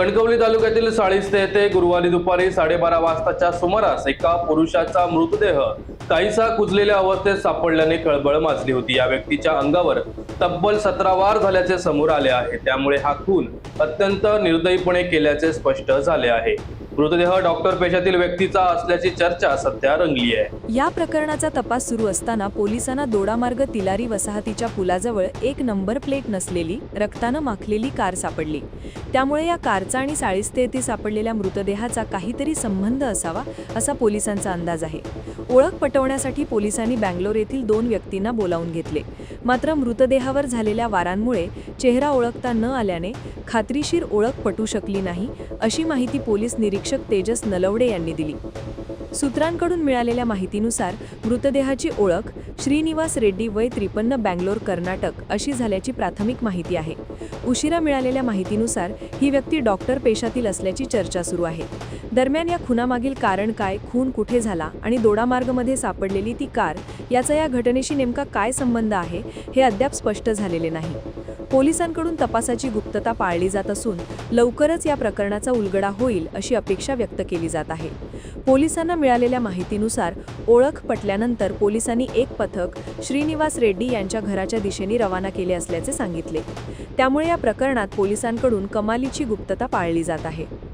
कणकवली तालुक्यातील साळिस्ते येथे गुरुवारी दुपारी साडेबारा वाजताच्या सुमारास एका पुरुषाचा मृतदेह काहीसा कुजलेल्या अवस्थेत सापडल्याने खळबळ माजली होती. या व्यक्तीच्या अंगावर तब्बल सतरा वार झाल्याचे समोर आले आहे. त्यामुळे हा खून अत्यंत निर्दयीपणे केल्याचे स्पष्ट झाले आहे. मृतदेह डॉक्टर पेशातील व्यक्तीचा असल्याची चर्चा सध्या रंगली आहे. या प्रकरणाचा तपास सुरू असताना पोलिसांना दोडामार्ग तिलारी वसाहतीच्या पुलाजवळ एक नंबर प्लेट नसलेली रक्तानं माखलेली कार सापडली. त्यामुळे या कारचा आणि साळिस्ते येथे सापडलेल्या मृतदेहाचा काहीतरी संबंध असावा असा पोलिसांचा अंदाज आहे. ओळख पटवण्यासाठी पोलिसांनी बँगलोर येथील दोन व्यक्तींना बोलावून घेतले. मात्र मृतदेहावर झालेल्या वारांमुळे चेहरा ओळखता न आल्याने खात्रीशीर ओळख पटू शकली नाही अशी माहिती पोलीस निरीक्षक तेजस नलवडे यांनी दिली. सूत्रांकडून मिळालेल्या माहितीनुसार मृतदेहाची ओळख श्रीनिवास रेड्डी वय त्रिपन्न बँगलोर कर्नाटक अशी झाल्याची प्राथमिक माहिती आहे. उशिरा मिळालेल्या माहितीनुसार ही व्यक्ती डॉक्टर पेशातील असल्याची चर्चा सुरू आहे. दरम्यान या खुनामागील कारण काय खून कुठे झाला आणि दोडामार्गमध्ये सापडलेली ती कार याचा या घटनेशी नेमका काय संबंध आहे हे अद्याप स्पष्ट झालेले नाही. पोलिसांकडून तपासाची गुप्तता पाळली जात असून लवकरच या प्रकरणाचा उलगडा होईल अशी अपेक्षा व्यक्त केली जात आहे. पोलिसांना मिळालेल्या माहितीनुसार ओळख पटल्यानंतर पोलिसांनी एक पथक श्रीनिवास रेड्डी यांच्या घराच्या दिशेने रवाना केले असल्याचे सांगितले. त्यामुळे या प्रकरणात पोलिसांकडून कमालीची गुप्तता पाळली जात आहे.